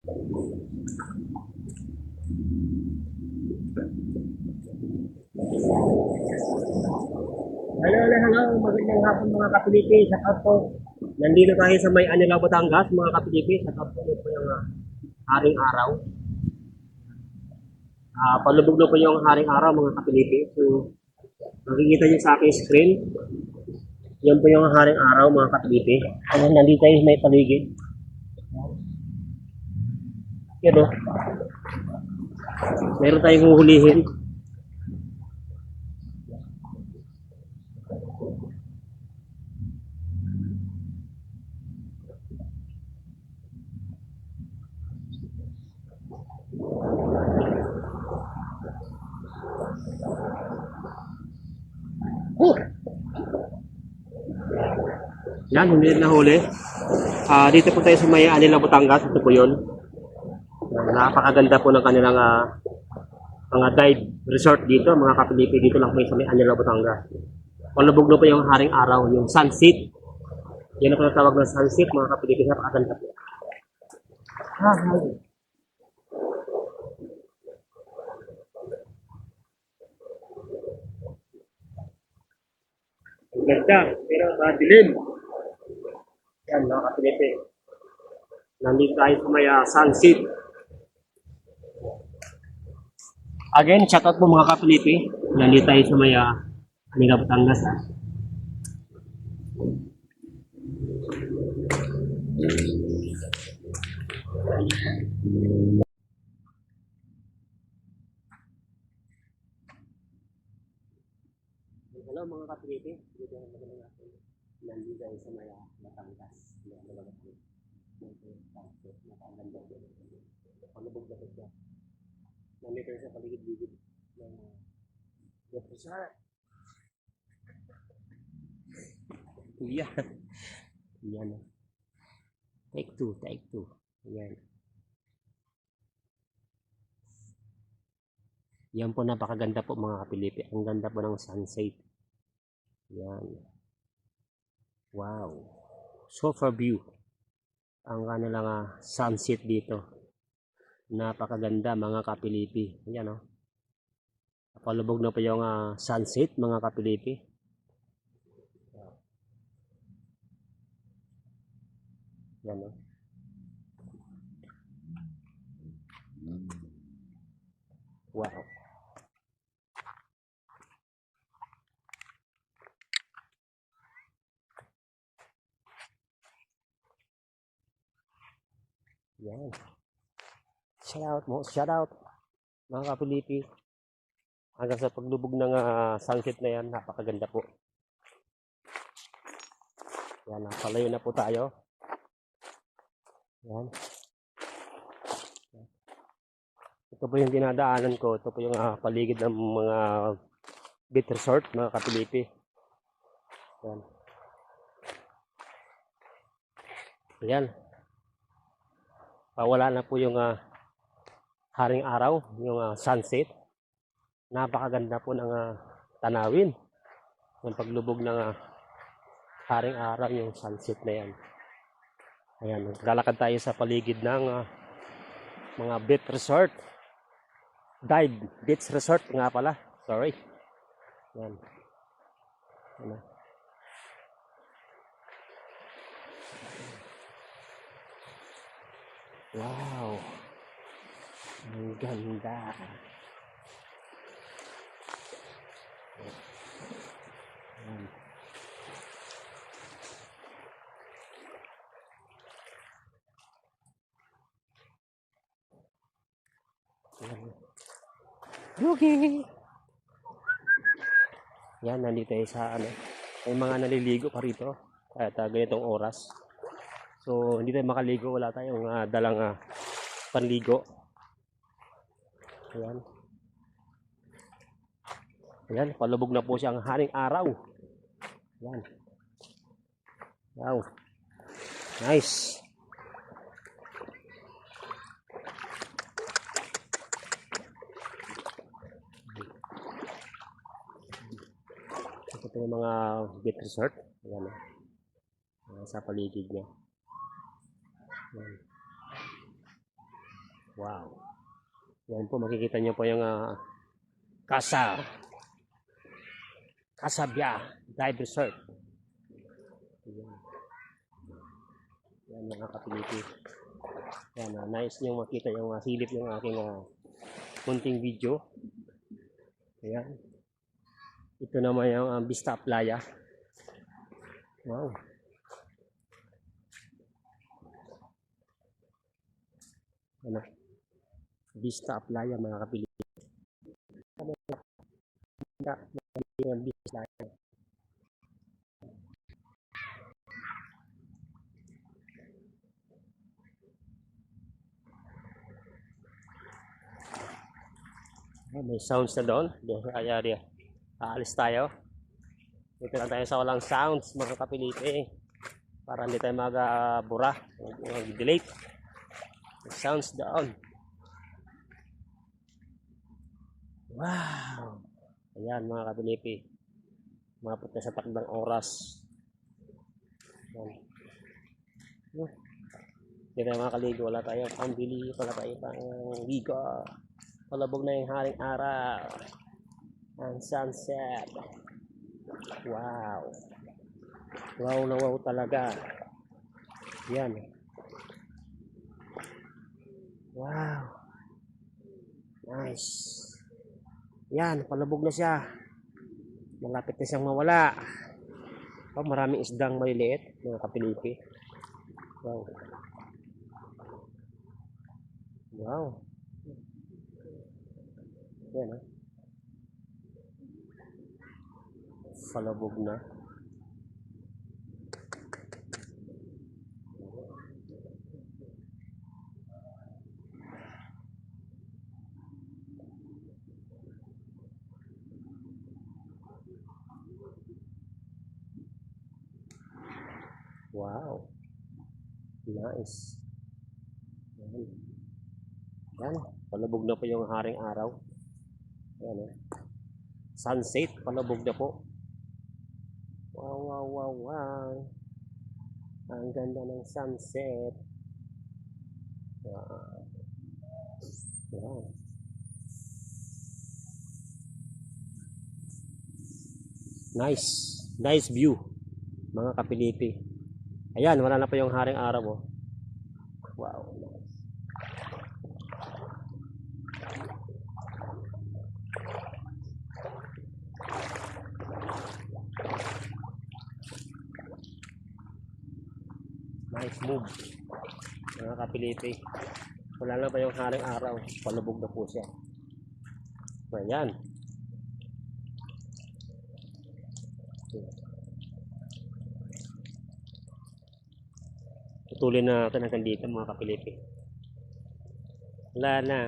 Hello, hello, hello. Magandang hapon mga kapilipi. Shout out po. Nandito tayo sa may Anila, Batangas, mga kapilipi. Shout out po po yung ah, haring araw. Ah, palubog na po yung haring araw, mga kapilipi. So, makikita niyo sa aking screen. Yan po yung haring araw, mga kapilipi. Nandito tayo sa may paligid. Yan o. Meron tayong huhulihin. Yan, hindi na huli. Ah, dito po tayo sa may Anila, Batangas. Ito po yun. Napakaganda po ng kanilang ah, mga dive resort dito, mga kapilipi dito lang po sa may Anila, Batangas. Palubog na po yung haring araw, yung sunset. Yan ang tinatawag ng sunset, mga kapilipi. Napakaganda po. Ah, hi. Ganda, pero madilim. Yan, mga kapilipi. Nandito tayo sa may ah, sunset. Again, shout out po mga kapilipi. Nandito tayo sa may uh, Batangas. Ha? Hello mga kapilipi. Dito ang magandang natin. Nandito tayo sa may ah, Batangas. Yan, malagat po. Napakaganda po. Palubog na po siya. Nandito tayo sa paligid-ligid ng uh, Depresar. Yan. Yan. Take two, take two. Yan. Yan po napakaganda po mga kapilipi. Ang ganda po ng sunset. Yan. Wow. So far view. Ang kanilang ah, sunset dito. Napakaganda mga kapilipi. Yan oh. Palubog na po yung ah, sunset mga kapilipi. Yan oh. Wow. Shout out mo, shout out mga kapilipi. Hanggang sa paglubog ng ah, sunset na yan, napakaganda po. Yan, napalayo na po tayo. Yan. Ito po yung dinadaanan ko. Ito po yung ah, paligid ng mga beach resort, mga kapilipi. Yan. Yan. Pawala na po yung ah, haring araw, yung ah, sunset. Napakaganda po ng ah, tanawin. Yung paglubog ng ah, haring araw, yung sunset na yan. Ayan, lalakad tayo sa paligid ng ah, mga beach resort. Dive Beach Resort nga pala. Sorry. Yan. Ano. Wow. Ang ganda. Yan. Yan. Lugi! Yan, nandito tayo sa ano. May mga naliligo pa rito. Kahit uh, ganitong oras. So, hindi tayo makaligo. Wala tayong ah, dalang ah, panligo. Ayan. Ayan, palubog na po siya ang haring araw. Ayan. Wow. Nice. Ito yung mga beach resort. Ayan. Ayan, sa paligid niya. Ayan. Wow. Yan po, makikita niyo po yung ah, Casa. Casabia Dive Resort. Yan. Yan mga kapiliti. Yan, ah, nice nyo makita yung uh, silip yung aking ah, kunting video. Ayan. Ito naman yung ah, Vista Playa. Wow. Ano? Vista Playa mga kapiliti. Ano? Yung Vista Playa. Ah, may sounds na doon. Doon kaya di. Aalis tayo. Dito lang tayo sa walang sounds mga kapiliti. Para hindi tayo mag-bura. Mag-delete. May sounds doon. Wow! Ayan mga kapiliti. Mapot na sa takdang oras. Ayan. Hmm. Hindi tayo makakaligo. Wala tayo pambili. Wala tayo pang ligo. Palabog na yung haring araw. Ang sunset. Wow. Wow na wow talaga. Yan. Wow. Nice. Yan, palabog na siya. Malapit na siyang mawala. Oh, maraming isdang maliliit, mga kapilipi. Wow. Wow. Yan ah. Palabog na. Wow. Nice. Yan. Yan. Palabog na po yung haring araw. Ayan eh. Sunset, palabog na po. Wow, wow, wow, wow. Ang ganda ng sunset. Wow. Wow. Nice. Nice view. Mga kapilipi. Ayan, wala na pa yung haring araw. Oh. Wow. Nice. Move. Mga kapilipi. Wala na pa yung haring araw. Palubog na po siya. Ayan. putulin na natin hanggang dito mga kapilipi wala na